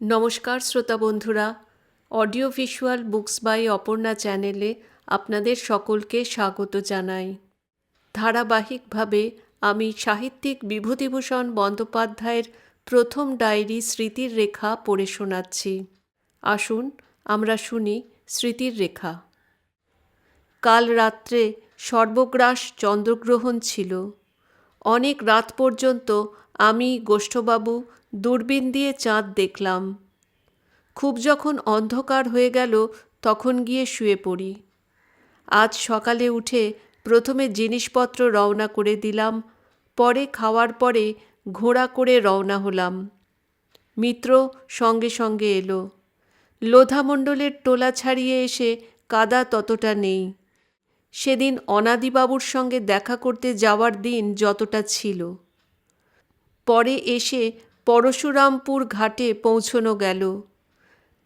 নমস্কার শ্রোতা বন্ধুরা audio visual books by Aparna চ্যানেলে আপনাদের সকলকে স্বাগত জানাই। ধারাবাহিকভাবে আমি সাহিত্যিক বিভূতিভূষণ বন্দ্যোপাধ্যায়ের প্রথম ডায়েরি স্মৃতির রেখা পড়ে শোনাচ্ছি। আসুন আমরা শুনি স্মৃতির রেখা। কাল রাত্রে সর্বগ্রাস চন্দ্রগ্রহণ ছিল। অনেক রাত পর্যন্ত আমি গোষ্ঠবাবু দূরবীন দিয়ে চাঁদ দেখলাম। খুব যখন অন্ধকার হয়ে গেল, তখন গিয়ে শুয়ে পড়ি। আজ সকালে উঠে প্রথমে জিনিসপত্র রওনা করে দিলাম, পরে খাওয়ার পরে ঘোড়া করে রওনা হলাম। মিত্র সঙ্গে সঙ্গে এলো। লোধামণ্ডলের টোলা ছাড়িয়ে এসে কাদা ততটা নেই। সেদিন অনাদিবাবুর সঙ্গে দেখা করতে যাওয়ার দিন যতটা ছিল। পরে এসে পরশুরামপুর ঘাটে পৌঁছনো গেল।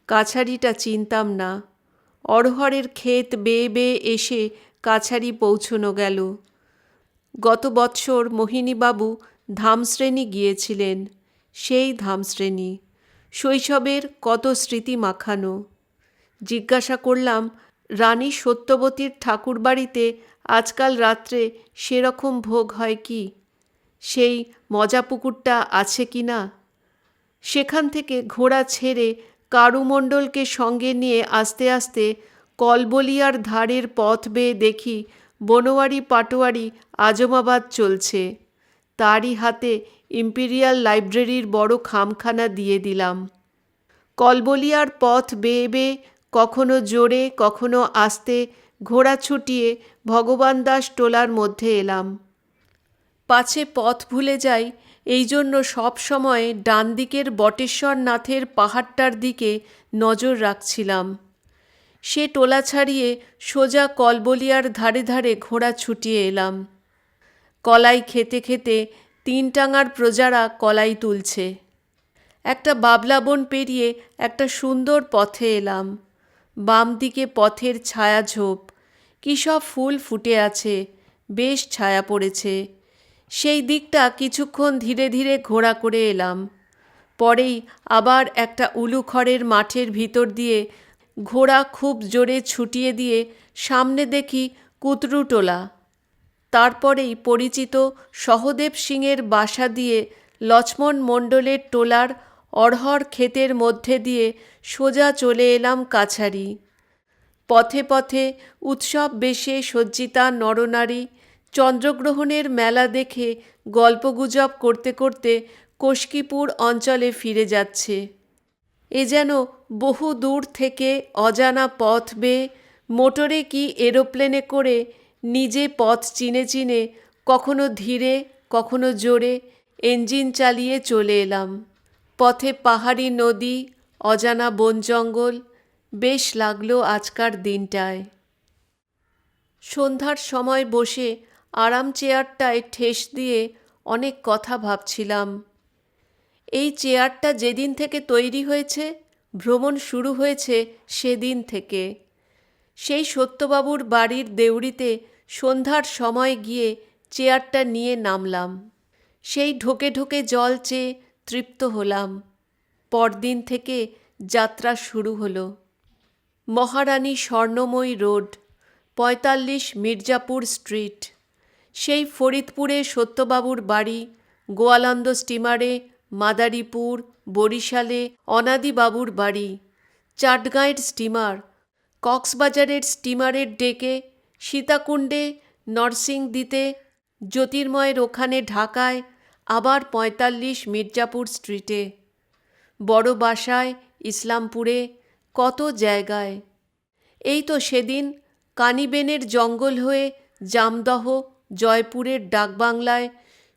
কাছারিটা চিনতাম না। অরহরের ক্ষেত বেয়ে বেয়ে এসে কাছারি পৌঁছনো গেল। গত বৎসর মোহিনীবাবু ধামশ্রেণী গিয়েছিলেন। সেই ধামশ্রেণী। শৈশবের কত স্মৃতি মাখানো। জিজ্ঞাসা করলাম, রানী সত্যবতীর ঠাকুরবাড়িতে আজকাল রাত্রে সেরকম ভোগ হয় কি? সেই মজা পুকুরটা আছে কি না? সেখান থেকে ঘোড়া ছেড়ে কারুমণ্ডলকে সঙ্গে নিয়ে আস্তে আস্তে কলবলিয়ার ধারের পথ বেয়ে দেখি বনোয়ারি পাটোয়ারি আজমাবাদ চলছে। তারই হাতে ইম্পিরিয়াল লাইব্রেরির বড় খামখানা দিয়ে দিলাম। কলবলিয়ার পথ বেয়ে বেয়ে কখনো জোরে, কখনো আস্তে ঘোড়া ছুটিয়ে ভগবান দাস টোলার মধ্যে এলাম। পাছে পথ ভুলে যাই এই জন্য সব সময় ডান দিকের বটেশ্বর নাথের পাহাড়টার দিকে নজর রাখছিলাম। সে টোলা ছাড়িয়ে সোজা কলবলিয়ার ধারে ধারে ঘোড়া ছুটিয়ে এলাম। কলাই খেতে খেতে তিন টাঙার প্রজারা কলাই তুলছে। একটা বাবলা বন পেরিয়ে একটা সুন্দর পথে এলাম। বাম দিকে পথের ছায়া ঝোপ। কী সব ফুল ফুটে আছে, বেশ ছায়া পড়েছে। সেই দিকটা কিছুক্ষণ ধীরে ধীরে ঘোড়া করে এলাম। পরেই আবার একটা উলুখড়ের মাঠের ভিতর দিয়ে ঘোড়া খুব জোরে ছুটিয়ে দিয়ে সামনে দেখি কুতরুটোলা তারপরেই পরিচিত সহদেব সিংয়ের বাসা দিয়ে লক্ষ্মণ মণ্ডলের টোলার অড়হর ক্ষেতের মধ্যে দিয়ে সোজা চলে এলাম কাছারি। পথে পথে উৎসব বেশে সজ্জিতা নরনারী চন্দ্রগ্রহণের মেলা দেখে গল্পগুজব করতে করতে কষ্কিপুর অঞ্চলে ফিরে যাচ্ছে। এ যেন বহু দূর থেকে অজানা পথ বেয়ে মোটরে কি এরোপ্লেনে করে নিজে পথ চিনে চিনে কখনো ধীরে, কখনো জোরে ইঞ্জিন চালিয়ে চলে এলাম। পথে পাহাড়ি নদী, অজানা বন জঙ্গল, বেশ লাগল আজকার দিনটায়। সন্ধ্যার সময় বসে আরাম চেয়ারটায় ঠেস দিয়ে অনেক কথা ভাবছিলাম। এই চেয়ারটা যেদিন থেকে তৈরি হয়েছে, ভ্রমণ শুরু হয়েছে সেদিন থেকে। সেই সত্যবাবুর বাড়ির দেউড়িতে সন্ধ্যার সময় গিয়ে চেয়ারটা নিয়ে নামলাম। সেই ঢোকে ঢোকে জল চেয়ে তৃপ্ত হলাম। পরদিন থেকে যাত্রা শুরু হলো। মহারানী স্বর্ণময়ী রোড, পঁয়তাল্লিশ মির্জাপুর স্ট্রিট। সেই ফরিদপুরে সত্যবাবুর বাড়ি, গোয়ালন্দ স্টিমারে, মাদারীপুর, বরিশালে অনাদিবাবুর বাড়ি, চাটগাঁয়ের স্টিমার, কক্সবাজারের স্টিমারের ডেকে সীতাকুণ্ডে নরসিংদীতে জ্যোতির্ময়ের ওখানে ঢাকায় আবার পঁয়তাল্লিশ মির্জাপুর স্ট্রিটে। বড় বাসায় ইসলামপুরে কত জায়গায়। এই তো সেদিন কানিবেনের জঙ্গল হয়ে জামদহ জয়পুরের ডাকবাংলায়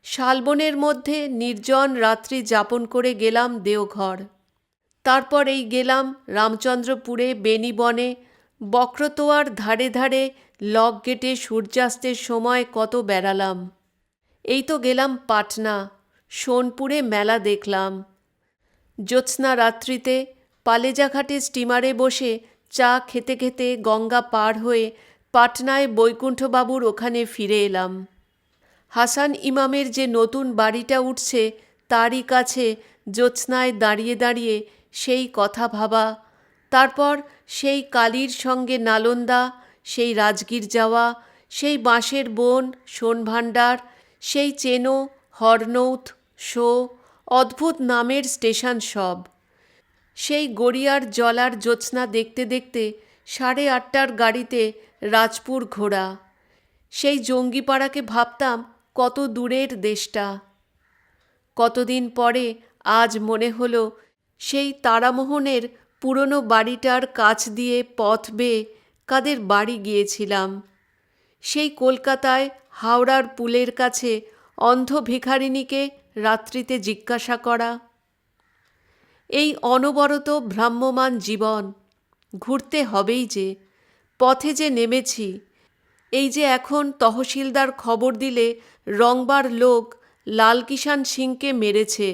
শালবনের মধ্যে নির্জন রাত্রি যাপন করে গেলাম দেওঘর। তারপর এই গেলাম রামচন্দ্রপুরে বেনিবনে বক্রতোয়ার ধারে ধারে লক গেটে সূর্যাস্তের সময় কত বেড়ালাম। এই তো গেলাম পাটনা, সোনপুরে মেলা দেখলাম। জ্যোৎস্না রাত্রিতে পালেজাঘাটে স্টিমারে বসে চা খেতে খেতে গঙ্গা পার হয়ে পাটনায় বৈকুণ্ঠবাবুর ওখানে ফিরে এলাম। হাসান ইমামের যে নতুন বাড়িটা উঠছে, তারই কাছে জ্যোৎস্নায় দাঁড়িয়ে দাঁড়িয়ে সেই কথা ভাবা, তারপর সেই কালীর সঙ্গে নালন্দা, সেই রাজগীর যাওয়া, সেই বাঁশের বন, সোনভাণ্ডার, সেই চেনো হরনৌথ শো, অদ্ভুত নামের স্টেশন সব। সেই গড়িয়ার জলার জ্যোৎস্না দেখতে দেখতে সাড়ে আটটার গাড়িতে রাজপুর ঘোরা সেই জঙ্গিপাড়াকে ভাবতাম কত দূরের দেশটা। কতদিন পরে আজ মনে হলো সেই তারামোহনের পুরনো বাড়িটার কাছ দিয়ে পথ বেয়ে কাদের বাড়ি গিয়েছিলাম। সেই কলকাতায় হাওড়ার পুলের কাছে অন্ধ ভিখারিণীকে রাত্রিতে জিজ্ঞাসা করা। এই অনবরত ভ্রাম্যমান জীবন ঘুরতে হবেই যে, পথে যে নেমেছি, এই যে এখন তহসিলদার খবর দিলে রংবার লোক লালকিষান সিংকে মেরেছে।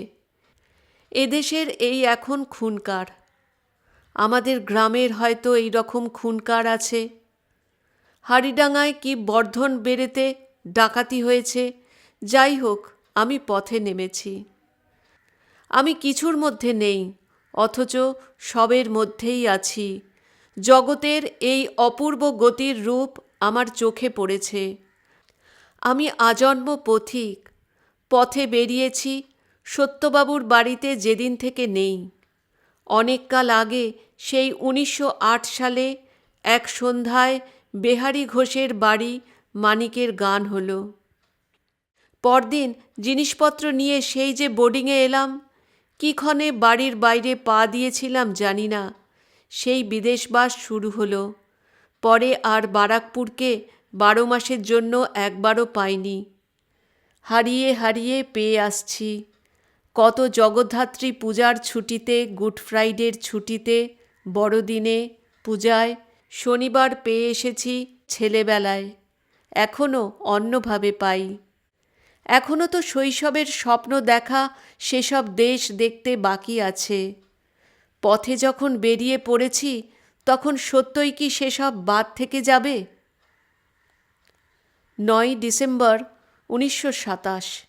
এদেশের এই এখন খুনকার, আমাদের গ্রামের হয়তো এই রকম খুনকার আছে। হাড়িডাঙ্গায় কি বর্ধন বেড়েতে ডাকাতি হয়েছে, যাই হোক, আমি পথে নেমেছি। আমি কিছুর মধ্যে নেই অথচ সবের মধ্যেই আছি। জগতের এই অপূর্ব গতির রূপ আমার চোখে পড়েছে। আমি আজন্ম পথিক, পথে বেরিয়েছি, সত্যবাবুর বাড়িতে যেদিন থেকে নেই। অনেককাল আগে সেই উনিশশো আট সালে এক সন্ধ্যায় বেহারি ঘোষের বাড়ি মানিকের গান হলো। পরদিন জিনিসপত্র নিয়ে সেই যে বোর্ডিংয়ে এলাম কিক্ষণে বাড়ির বাইরে পা দিয়েছিলাম জানি না। সেই বিদেশবাস শুরু হলো। পরে আর বারাকপুরকে বারো মাসের জন্য একবারও পাইনি। হারিয়ে হারিয়ে পেয়ে আসছি। কত জগদ্ধাত্রী পূজার ছুটিতে, গুড ফ্রাইডের ছুটিতে, বড়দিনে, পূজায়, শনিবার পেয়ে এসেছি ছেলেবেলায়। এখনও অন্যভাবে পাই। এখনও তো শৈশবের স্বপ্ন দেখা, সেসব দেশ দেখতে বাকি আছে। পথে যখন বেরিয়ে পড়েছি, তখন সত্যই কি সেসব বাদ থেকে যাবে? নয় ডিসেম্বর, উনিশশো সাতাশ।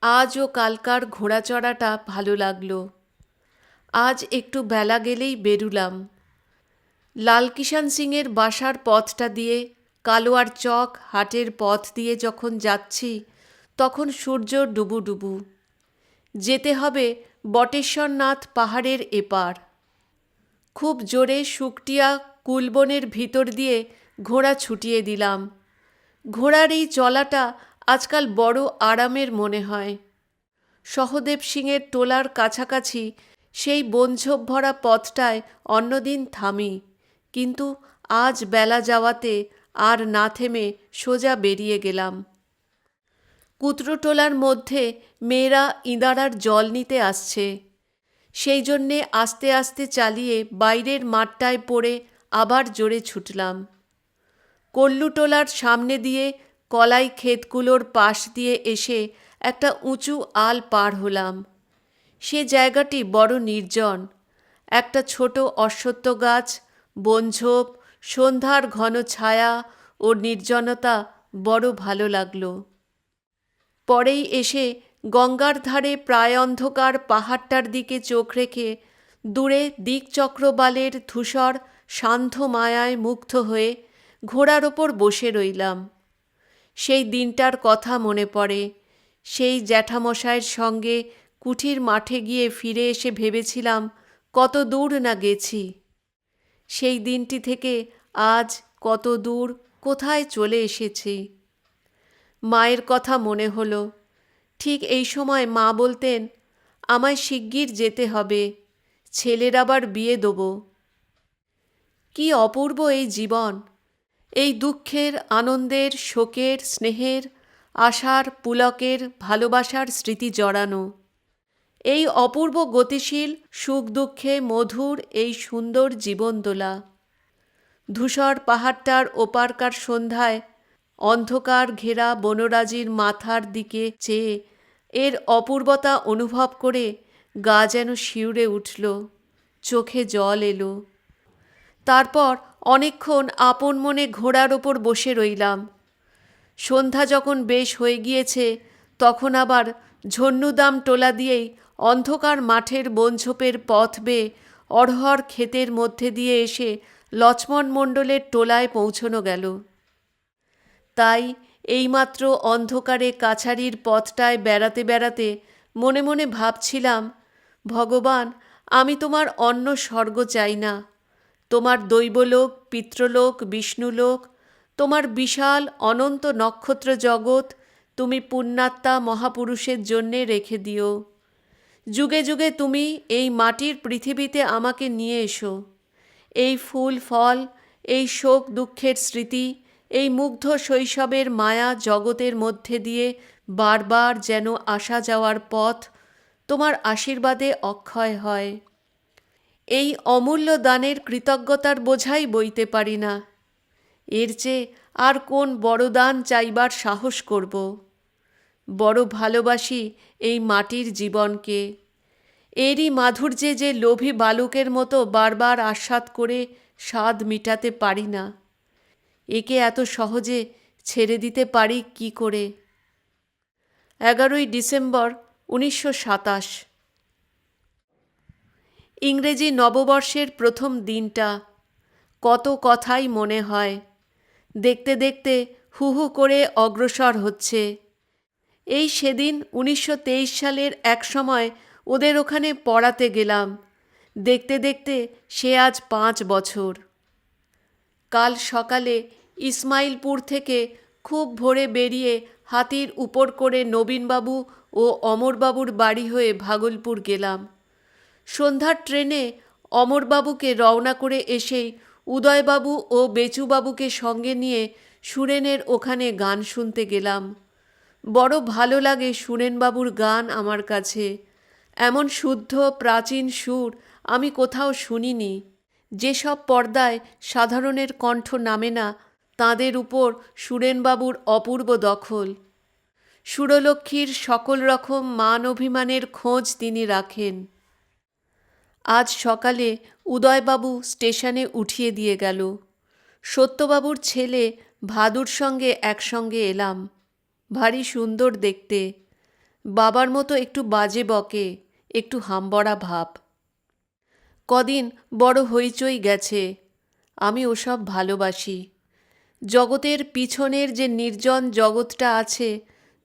আজ ও কালকার ঘোড়াচড়াটা ভালো লাগল। আজ একটু বেলা গেলেই বেরুলাম। লালকিষান সিংয়ের বাসার পথটা দিয়ে কালোয়ার চক হাটের পথ দিয়ে যখন যাচ্ছি, তখন সূর্য ডুবু ডুবু। যেতে হবে বটেশ্বরনাথ পাহাড়ের এপার। খুব জোরে শুকটিয়া কুলবনের ভিতর দিয়ে ঘোড়া ছুটিয়ে দিলাম। ঘোড়ার এই চলাটা আজকাল বড় আরামের মনে হয়। সহদেব সিংয়ের টোলার কাছাকাছি সেই বনঝোপ ভরা পথটায় অন্যদিন থামি, কিন্তু আজ বেলা যাওয়াতে আর না থেমে সোজা বেরিয়ে গেলাম। কুত্রোটোলার মধ্যে মেয়েরা ইঁদারার জল নিতে আসছে। সেই জন্যে আস্তে আস্তে চালিয়ে বাইরের মাঠটায় পড়ে আবার জোরে ছুটলাম। কল্লুটোলার সামনে দিয়ে কলাই ক্ষেতগুলোর পাশ দিয়ে এসে একটা উঁচু আল পার হলাম। সে জায়গাটি বড় নির্জন। একটা ছোট অশ্বত্থ গাছ, বনঝোপ সন্ধ্যার ঘন ছায়া ও নির্জনতা বড় ভালো লাগল। পরেই এসে গঙ্গার ধারে প্রায় অন্ধকার পাহাড়টার দিকে চোখ রেখে দূরে দিকচক্রবালের ধূসর সান্ধ্য মায়ায় মুগ্ধ হয়ে ঘোড়ার ওপর বসে রইলাম। সেই দিনটার কথা মনে পড়ে। সেই জ্যাঠামশায়ের সঙ্গে কুঠির মাঠে গিয়ে ফিরে এসে ভেবেছিলাম, কত দূর না গেছি। সেই দিনটি থেকে আজ কত দূর, কোথায় চলে এসেছি? মায়ের কথা মনে হলো, ঠিক এই সময় মা বলতেন, আমায় শিগগির যেতে হবে, ছেলের আবার বিয়ে দেবো। কি অপূর্ব এই জীবন, এই দুঃখের, আনন্দের, শোকের, স্নেহের, আশার, পুলকের, ভালোবাসার স্মৃতি জড়ানো। এই অপূর্ব গতিশীল, সুখ দুঃখে মধুর এই সুন্দর জীবন জীবনদোলা। ধূসর পাহাড়টার ওপারকার সন্ধ্যায় অন্ধকার ঘেরা বনরাজির মাথার দিকে চেয়ে এর অপূর্বতা অনুভব করে গা যেন শিউরে উঠল, চোখে জল এলো। তারপর অনেকক্ষণ আপন মনে ঘোড়ার ওপর বসে রইলাম। সন্ধ্যা যখন বেশ হয়ে গিয়েছে, তখন আবার ঝন্নুদাম টোলা দিয়েই অন্ধকার মাঠের বনঝোপের পথ বেয়ে অড়হর ক্ষেতের মধ্যে দিয়ে এসে লক্ষ্মণ মণ্ডলের টোলায় পৌঁছনো গেল। তাই এইমাত্র অন্ধকারে কাছারির পথটায় বেড়াতে বেড়াতে মনে মনে ভাবছিলাম, ভগবান, আমি তোমার অন্য স্বর্গ চাই না। তোমার দৈবলোক পিতৃলোক বিষ্ণুলোক, তোমার বিশাল অনন্ত নক্ষত্র জগৎ তুমি পুণ্যাত্মা মহাপুরুষের জন্যে রেখে দিও। যুগে যুগে তুমি এই মাটির পৃথিবীতে আমাকে নিয়ে এসো। এই ফুল, ফল, এই শোক, দুঃখের স্মৃতি, এই মুগ্ধ শৈশবের মায়া জগতের মধ্যে দিয়ে বারবার যেন আসা যাওয়ার পথ তোমার আশীর্বাদে অক্ষয় হয়। এই অমূল্য দানের কৃতজ্ঞতার বোঝাই বইতে পারি না। এর চেয়ে আর কোন বড় দান চাইবার সাহস করব? বড় ভালোবাসি এই মাটির জীবনকে। এরই মাধুর্যে যে লোভী বালুকের মতো বারবার আস্বাদ করে স্বাদ মিটাতে পারি না। একে এত সহজে ছেড়ে দিতে পারি কি করে? এগারোই ডিসেম্বর উনিশশো সাতাশ। ইংরেজি নববর্ষের প্রথম দিনটা। কত কথাই মনে হয়। দেখতে দেখতে হু হু করে অগ্রসর হচ্ছে। এই সেদিন উনিশশো তেইশ সালের এক সময় ওদের ওখানে পড়াতে গেলাম। দেখতে দেখতে সে আজ পাঁচ বছর। কাল সকালে ইসমাইলপুর থেকে খুব ভোরে বেরিয়ে হাতির উপর করে নবীনবাবু ও অমরবাবুর বাড়ি হয়ে ভাগলপুর গেলাম। সন্ধ্যার ট্রেনে অমরবাবুকে রওনা করে এসেই উদয়বাবু ও বেচুবাবুকে সঙ্গে নিয়ে সুরেনের ওখানে গান শুনতে গেলাম। বড় ভালো লাগে সুরেনবাবুর গান আমার কাছে। এমন শুদ্ধ প্রাচীন সুর আমি কোথাও শুনিনি। যেসব পর্দায় সাধারণের কণ্ঠ নামে না, তাঁদের উপর সুরেনবাবুর অপূর্ব দখল। সুরলক্ষ্মীর সকল রকম মান অভিমানের খোঁজ তিনি রাখেন। আজ সকালে উদয়বাবু স্টেশনে উঠিয়ে দিয়ে গেল। সত্যবাবুর ছেলে ভাদুর সঙ্গে একসঙ্গে এলাম। ভারী সুন্দর দেখতে। বাবার মতো একটু বাজে বকে, একটু হামবড়া ভাব। কদিন বড় হইচই গেছে, আমি ওসব ভালোবাসি। জগতের পিছনের যে নির্জন জগৎটা আছে,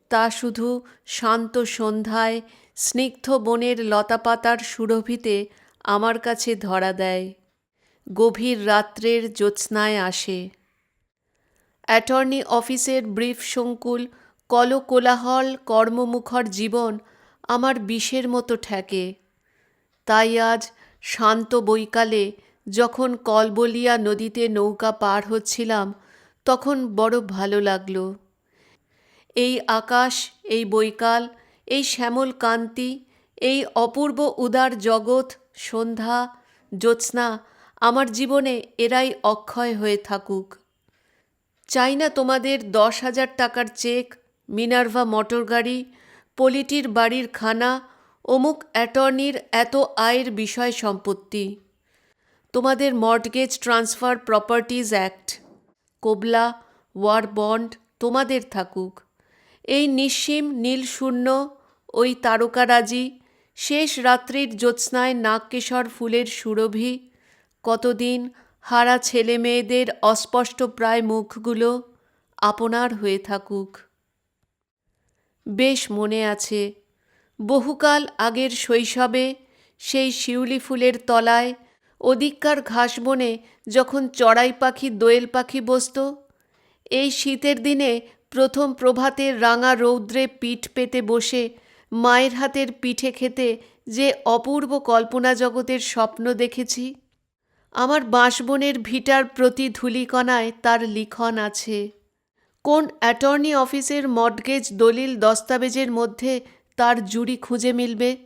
তা শুধু শান্ত সন্ধ্যায় স্নিগ্ধ বনের লতাপাতার সুরভিতে আমার কাছে ধরা দেয়, গভীর রাত্রের জ্যোৎস্নায় আসে। অ্যাটর্নি অফিসের ব্রিফ সংকুল কলকোলাহল, কর্মমুখর জীবন আমার বিষের মতো ঠেকে। তাই আজ শান্ত বৈকালে যখন কলবলিয়া নদীতে নৌকা পার হচ্ছিলাম, তখন বড় ভালো লাগল। এই আকাশ, এই বৈকাল, এই শ্যামল কান্তি, এই অপূর্ব উদার জগৎ, সন্ধ্যা, জ্যোৎস্না আমার জীবনে এরাই অক্ষয় হয়ে থাকুক। চাই না তোমাদের দশ হাজার টাকার চেক মিনার্ভা মোটর গাড়ি, পলিটির বাড়ির খানা, অমুক অ্যাটর্নির এত আয়ের বিষয় সম্পত্তি। তোমাদের মর্টগেজ ট্রান্সফার প্রপার্টিজ অ্যাক্ট। কোবলা, ওয়ার বন্ড তোমাদের থাকুক। এই নিঃসীম নীল শূন্য ওই তারকারাজি, শেষ রাত্রির জ্যোৎস্নায় নাগকেশর ফুলের সুরভি, কতদিন হারা ছেলে মেয়েদের অস্পষ্ট প্রায় মুখগুলো আপনার হয়ে থাকুক। বেশ মনে আছে। বহুকাল আগের শৈশবে সেই শিউলি ফুলের তলায় ওদিককার ঘাসবনে যখন চড়াই পাখি, দোয়েল পাখি বসত, এই শীতের দিনে প্রথম প্রভাতে রাঙা রৌদ্রে পিঠ পেতে বসে মায়ের হাতের পিঠে খেতে যে অপূর্ব কল্পনা জগতের স্বপ্ন দেখেছি, আমার বাঁশবনের ভিটার প্রতি ধূলিকণায় তার লিখন আছে। কোন অ্যাটর্নি অফিসের মর্টগেজ দলিল দস্তাবেজের মধ্যে তার জুড়ি খুঁজে মিলবে?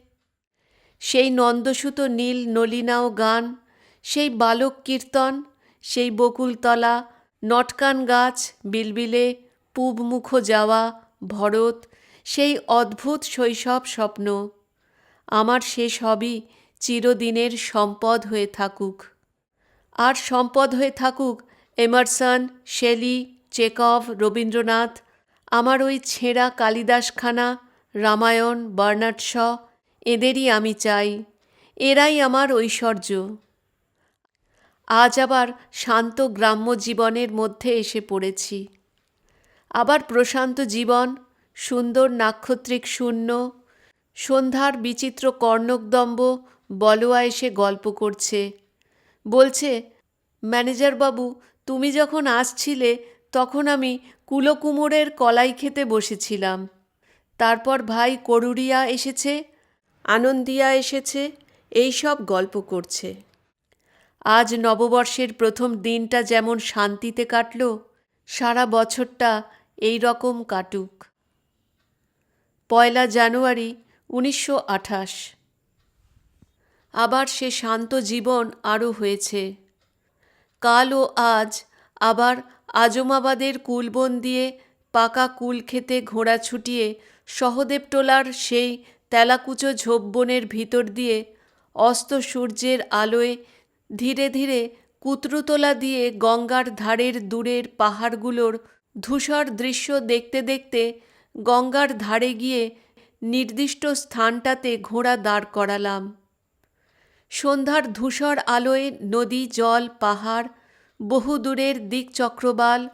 সেই নন্দসুত নীল নলিনাও গান, সেই বালক কীর্তন, সেই বকুলতলা, নটকান গাছ, বিলবিলে পূবমুখ যাওয়া, ভরত, সেই অদ্ভুত শৈশব স্বপ্ন। আমার সে সবই চিরদিনের সম্পদ হয়ে থাকুক। আর সম্পদ হয়ে থাকুক এমারসন, শেলি চেকভ, রবীন্দ্রনাথ, আমার ওই ছেঁড়া কালিদাসখানা, রামায়ণ বার্নাড শ, এদেরই আমি চাই। এরাই আমার ঐশ্বর্য। আজ আবার শান্ত গ্রাম্য জীবনের মধ্যে এসে পড়েছি। আবার প্রশান্ত জীবন, সুন্দর নাক্ষত্রিক শূন্য, সন্ধ্যার বিচিত্র কর্ণকদম্ব বলোয়া এসে গল্প করছে। বলছে, ম্যানেজারবাবু, তুমি যখন আসছিলে তখন আমি কুলোকুমোরের কলাই খেতে বসেছিলাম। তারপর ভাই করুরিয়া এসেছে, আনন্দিয়া এসেছে, এই সব গল্প করছে। আজ নববর্ষের প্রথম দিনটা যেমন শান্তিতে কাটল, সারা বছরটা এই রকম কাটুক। পয়লা জানুয়ারি উনিশশো আঠাশ। আবার সে শান্ত জীবন আরও হয়েছে। কাল ও আজ আবার আজমাবাদের কুলবন দিয়ে পাকা কুল খেতে ঘোড়া ছুটিয়ে সহদেবটোলার সেই তেলাকুচো ঝোপবনের ভিতর দিয়ে অস্ত সূর্যের আলোয় ধীরে ধীরে কুতরুতলা দিয়ে গঙ্গার ধারের দূরের পাহাড়গুলোর ধূসর দৃশ্য দেখতে দেখতে গঙ্গার ধারে গিয়ে নির্দিষ্ট স্থানটাতে ঘোড়া দাঁড় করালাম। সন্ধ্যার ধূসর আলোয় নদী, জল, পাহাড় বহুদূরের দিকচক্রবাল,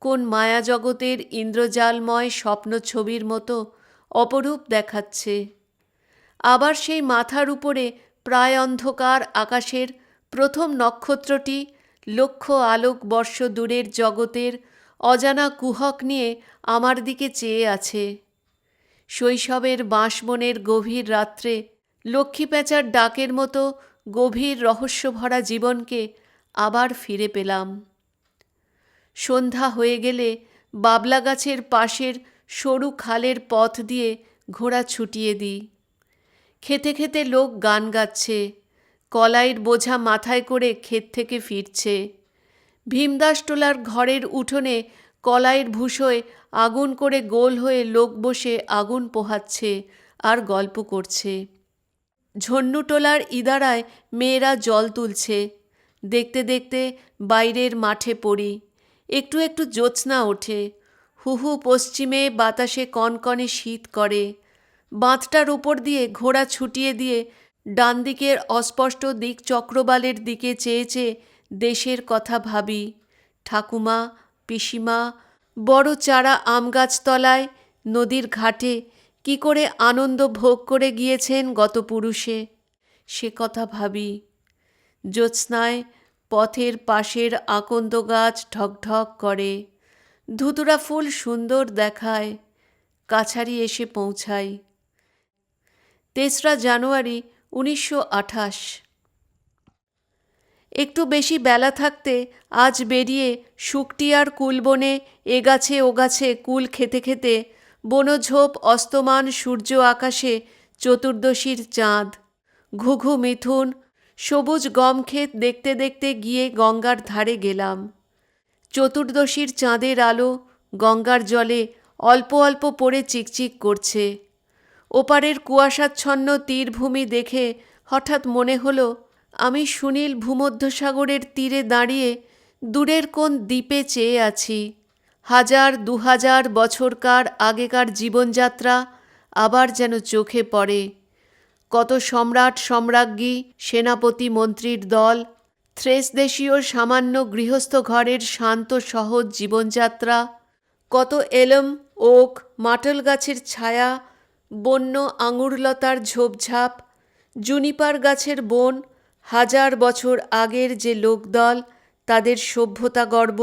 কোন মায়াজগতের ইন্দ্রজালময় স্বপ্ন ছবির মতো অপরূপ দেখাচ্ছে। আবার সেই মাথার উপরে প্রায় অন্ধকার আকাশের প্রথম নক্ষত্রটি লক্ষ আলোক বর্ষ দূরের জগতের অজানা কুহক নিয়ে আমার দিকে চেয়ে আছে। শৈশবের বাঁশবনের গভীর রাত্রে লক্ষ্মী প্যাঁচার ডাকের মতো গভীর রহস্যভরা জীবনকে আবার ফিরে পেলাম। সন্ধ্যা হয়ে গেলে বাবলা গাছের পাশের সরু খালের পথ দিয়ে ঘোড়া ছুটিয়ে দিই। খেতে খেতে লোক গান গাচ্ছে, কলাইয়ের বোঝা মাথায় করে ক্ষেত থেকে ফিরছে। ভীমদাসটোলার ঘরের উঠোনে কলাইয়ের ভুষোয় আগুন করে গোল হয়ে লোক বসে আগুন পোহাচ্ছে আর গল্প করছে। ঝন্নুটোলার ইদারায় মেয়েরা জল তুলছে দেখতে দেখতে বাইরের মাঠে পড়ি। একটু একটু জ্যোৎস্না ওঠে। হুহু পশ্চিমে বাতাসে কনকনে শীত করে। বাঁধটার উপর দিয়ে ঘোড়া ছুটিয়ে দিয়ে ডান দিকের অস্পষ্ট দিক চক্রবালের দিকে চেয়ে চেয়ে দেশের কথা ভাবি। ঠাকুমা, পিসিমা, বড় চারা আম গাছতলায় নদীর ঘাটে কি করে আনন্দ ভোগ করে গিয়েছেন গত পুরুষে? সে কথা ভাবি। জ্যোৎস্নায় পথের পাশের আকন্দ গাছ ঢকঢক করে। ধুতুরা ফুল সুন্দর দেখায়, কাছারি এসে পৌঁছাই তেসরা জানুয়ারি, উনিশশো আঠাশ। একটু বেশি বেলা থাকতে আজ বেরিয়ে শুকটিয়ার কুলবনে এ গাছে ও গাছে কুল খেতে খেতে বনঝোপ অস্তমান সূর্য আকাশে চতুর্দশীর চাঁদ, ঘুঘু মিথুন সবুজ গম ক্ষেত দেখতে দেখতে গিয়ে গঙ্গার ধারে গেলাম। চতুর্দশীর চাঁদের আলো গঙ্গার জলে অল্প অল্প পড়ে চিকচিক করছে। ওপারের কুয়াশাচ্ছন্ন তীরভূমি দেখে হঠাৎ মনে হলো, আমি সুনীল ভূমধ্যসাগরের তীরে দাঁড়িয়ে দূরের কোন দ্বীপে চেয়ে আছি। হাজার দু হাজার বছরকার আগেকার জীবনযাত্রা আবার যেন চোখে পড়ে। কত সম্রাট সম্রাজ্ঞী, সেনাপতি মন্ত্রীর দল থ্রেস দেশীয় সামান্য গৃহস্থ ঘরের শান্ত সহজ জীবনযাত্রা, কত এলম, ওক মাটল গাছের ছায়া, বন্য আঙুরলতার ঝোপঝাপ, জুনিপার গাছের বন, হাজার বছর আগের যে লোকদল, তাদের সভ্যতা গর্ব,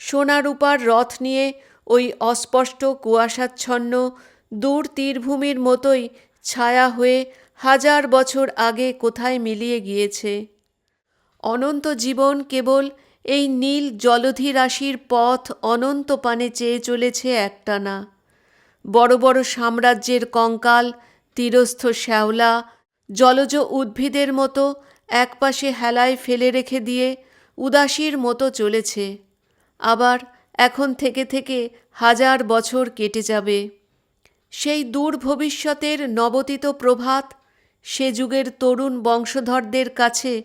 সোনারূপার রথ নিয়ে ওই অস্পষ্ট কুয়াশাচ্ছন্ন দূর তীরভূমির মতোই ছায়া হয়ে হাজার বছর আগে কোথায় মিলিয়ে গিয়েছে? অনন্ত জীবন কেবল এই নীল জলধি রাশির পথ অনন্ত পানে চেয়ে চলেছে একটানা। বড় বড় সাম্রাজ্যের কঙ্কাল, তীরস্থ শ্যাওলা, জলজ উদ্ভিদের মতো একপাশে হেলায় ফেলে রেখে দিয়ে উদাসীর মতো চলেছে। আবার এখন থেকে থেকে হাজার বছর কেটে যাবে। সেই দূর ভবিষ্যতের নবতিত প্রভাত সে যুগের তরুণ বংশধরদের কাছে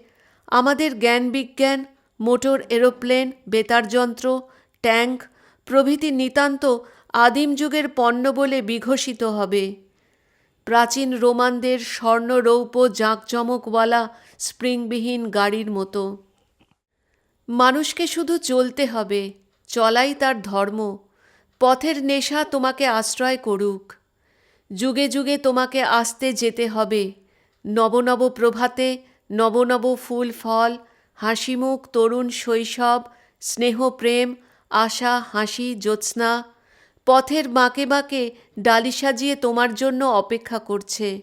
আমাদের জ্ঞান বিজ্ঞান, মোটর এরোপ্লেন, বেতার যন্ত্র, ট্যাঙ্ক, প্রভৃতি নিতান্ত আদিম যুগের পণ্য বলে বিঘোষিত হবে। প্রাচীন রোমানদের স্বর্ণরৌপ্য জাঁকজমকওয়ালা স্প্রিংবিহীন গাড়ির মতো। মানুষকে শুধু চলতে হবে, চলাই তার ধর্ম, পথের নেশা তোমাকে আশ্রয় করুক। যুগে যুগে তোমাকে আসতে যেতে হবে। নবনব প্রভাতে নবনব ফুল ফল, হাসিমুখ, তরুণ শৈশব, স্নেহ প্রেম, আশা, হাসি, জ্যোৎস্না। পথের বাঁকে বাঁকে ডালি সাজিয়ে তোমার জন্য অপেক্ষা করছে।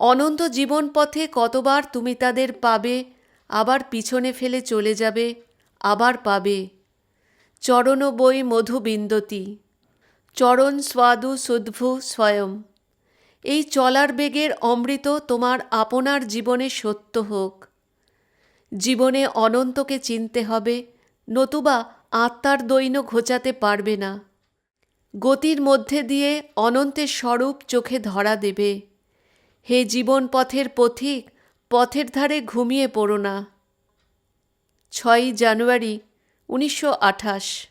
অনন্ত জীবন পথে কতবার তুমি তাদের পাবে, আবার পিছনে ফেলে চলে যাবে, আবার পাবে। চরণ বই মধুবিন্দতি। চরণ স্বাদু সুদ্ভু স্বয়ং। এই চলার বেগের অমৃত তোমার আপনার জীবনে সত্য হোক। জীবনে অনন্তকে চিনতে হবে, নতুবা আত্মার দৈন্য ঘোচাতে পারবে না। গতির মধ্যে দিয়ে অনন্তের স্বরূপ চোখে ধরা দেবে। হে জীবন পথের পথিক, পথের ধারে ঘুমিয়ে পড়ো না। ছয়ই জানুয়ারি, উনিশশো আঠাশ।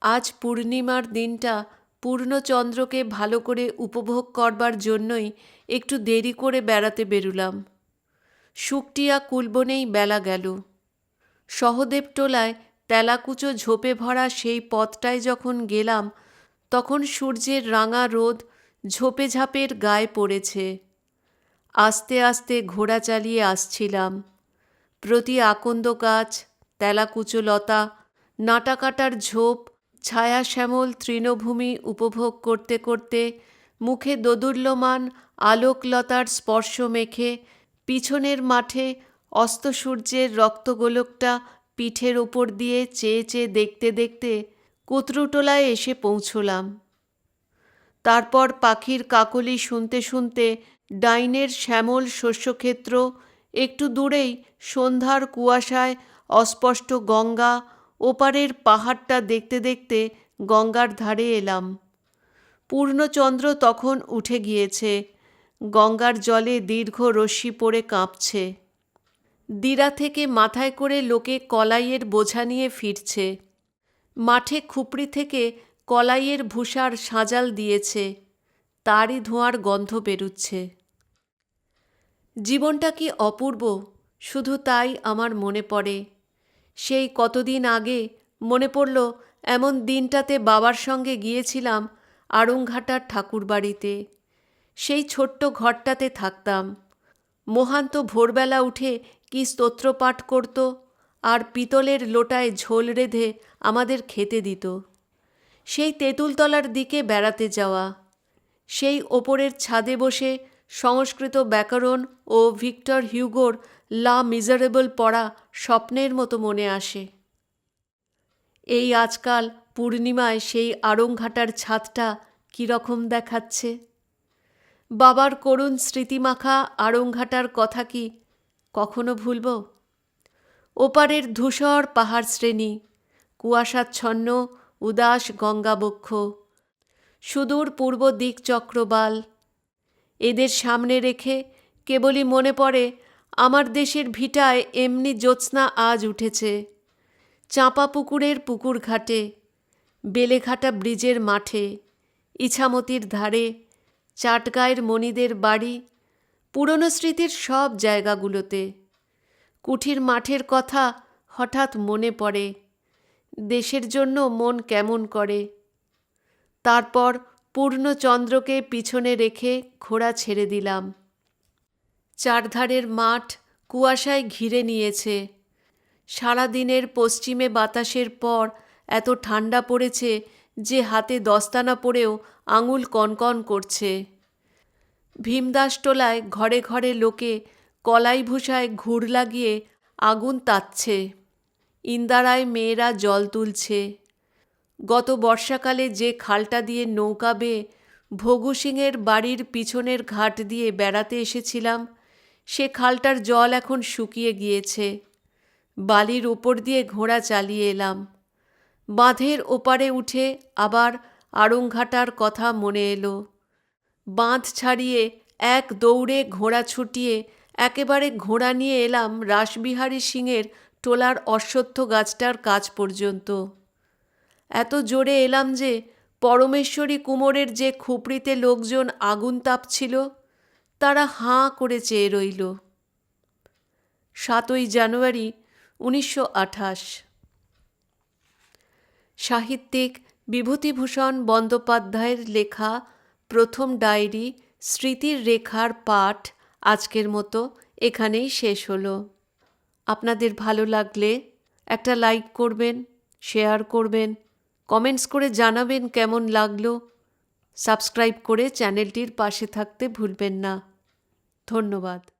আজ পূর্ণিমার দিনটা পূর্ণচন্দ্রকে ভালো করে উপভোগ করবার জন্যই একটু দেরি করে বেড়াতে বেরুলাম। শুকটিয়া কুলবনেই বেলা গেল। সহদেবটোলায় তেলাকুচো ঝোপে ভরা সেই পথটায় যখন গেলাম, তখন সূর্যের রাঙা রোদ ঝোপে ঝাপের গায়ে পড়েছে। আস্তে আস্তে ঘোড়া চালিয়ে আসছিলাম। প্রতি আকন্দ গাছ, তেলাকুচো লতা নাটাকাটার ঝোপ ছায়া শ্যামল তৃণভূমি উপভোগ করতে করতে মুখে দোদুল্যমান আলোকলতার স্পর্শ মেখে পিছনের মাঠে অস্তসূর্যের রক্তগোলকটা পিঠের ওপর দিয়ে চেয়ে চেয়ে দেখতে দেখতে কুতরুটোলায় এসে পৌঁছলাম। তারপর পাখির কাকলি শুনতে শুনতে ডাইনের শ্যামল শস্যক্ষেত্র একটু দূরেই সন্ধ্যার কুয়াশায় অস্পষ্ট গঙ্গা ওপারের পাহাড়টা দেখতে দেখতে গঙ্গার ধারে এলাম। পূর্ণচন্দ্র তখন উঠে গিয়েছে। গঙ্গার জলে দীর্ঘ রশ্মি পড়ে কাঁপছে। দিরা থেকে মাথায় করে লোকে কলাইয়ের বোঝা নিয়ে ফিরছে। মাঠে খুপড়ি থেকে কলাইয়ের ভূষার সাজাল দিয়েছে। তারই ধোঁয়ার গন্ধ বেরুচ্ছে। জীবনটা কি অপূর্ব? শুধু তাই আমার মনে পড়ে। সেই কতদিন আগে মনে পড়ল, এমন দিনটাতে বাবার সঙ্গে গিয়েছিলাম আড়ংঘাটার ঠাকুরবাড়িতে। সেই ছোট্ট ঘরটাতে থাকতাম। মোহান্ত ভোরবেলা উঠে কি স্তোত্রপাঠ করত, আর পিতলের লোটায় ঝোল রেঁধে আমাদের খেতে দিত। সেই তেঁতুলতলার দিকে বেড়াতে যাওয়া। সেই ওপরের ছাদে বসে সংস্কৃত ব্যাকরণ ও ভিক্টর হিউগোর লা মিজারেবল পড়া স্বপ্নের মতো মনে আসে। এই আজকাল পূর্ণিমায় সেই আড়ংঘাটার ছাদটা কীরকম দেখাচ্ছে? বাবার করুণ স্মৃতিমাখা আড়ংঘাটার কথা কি কখনো ভুলব? ওপারের ধূসর পাহাড় শ্রেণি, কুয়াশাচ্ছন্ন, উদাস গঙ্গাবক্ষ, সুদূর পূর্ব দিক চক্রবাল এদের সামনে রেখে কেবলই মনে পড়ে আমার দেশের ভিটায় এমনি জ্যোৎস্না আজ উঠেছে। চাঁপা পুকুরের পুকুর ঘাটে, বেলেঘাটা ব্রিজের মাঠে, ইছামতির ধারে, চাটগাঁয়ের মণিদের বাড়ি, পুরনো স্মৃতির সব জায়গাগুলোতে। কুঠির মাঠের কথা হঠাৎ মনে পড়ে, দেশের জন্য মন কেমন করে। তারপর পূর্ণচন্দ্রকে পিছনে রেখে ঘোড়া ছেড়ে দিলাম। চারধারের মাঠ কুয়াশায় ঘিরে নিয়েছে। সারাদিনের পশ্চিমে বাতাসের পর এত ঠান্ডা পড়েছে যে হাতে দস্তানা পড়েও আঙুল কনকন করছে। ভীমদাসটোলায় ঘরে ঘরে লোকে কলাই ভূষায় ঘুর লাগিয়ে আগুন তাচ্ছে। ইন্দারায় মেয়েরা জল তুলছে। গত বর্ষাকালে যে খালটা দিয়ে নৌকা বেয়ে ভগু সিংয়ের বাড়ির পিছনের ঘাট দিয়ে বেড়াতে এসেছিলাম সে খালটার জল এখন শুকিয়ে গিয়েছে। বালির ওপর দিয়ে ঘোড়া চালিয়ে এলাম। বাঁধের ওপারে উঠে আবার আড়ংঘাটার কথা মনে এলো। বাঁধ ছাড়িয়ে এক দৌড়ে ঘোড়া ছুটিয়ে একেবারে ঘোড়া নিয়ে এলাম রাসবিহারী সিংয়ের টোলার অশ্বত্থ গাছটার কাছ পর্যন্ত। এত জোরে এলাম যে পরমেশ্বরী কুমোরের যে খুপড়িতে লোকজন আগুন তাপছিল তারা হাঁ করে চেয়ে রইল। সাতই জানুয়ারি, উনিশশো আঠাশ। সাহিত্যিক বিভূতিভূষণ বন্দ্যোপাধ্যায়ের লেখা প্রথম ডায়েরি স্মৃতির রেখার পাঠ আজকের মতো এখানেই শেষ হলো। আপনাদের ভালো লাগলে একটা লাইক করবেন, শেয়ার করবেন, কমেন্টস করে জানাবেন কেমন লাগল। সাবস্ক্রাইব করে চ্যানেলটির পাশে থাকতে ভুলবেন না। ধন্যবাদ।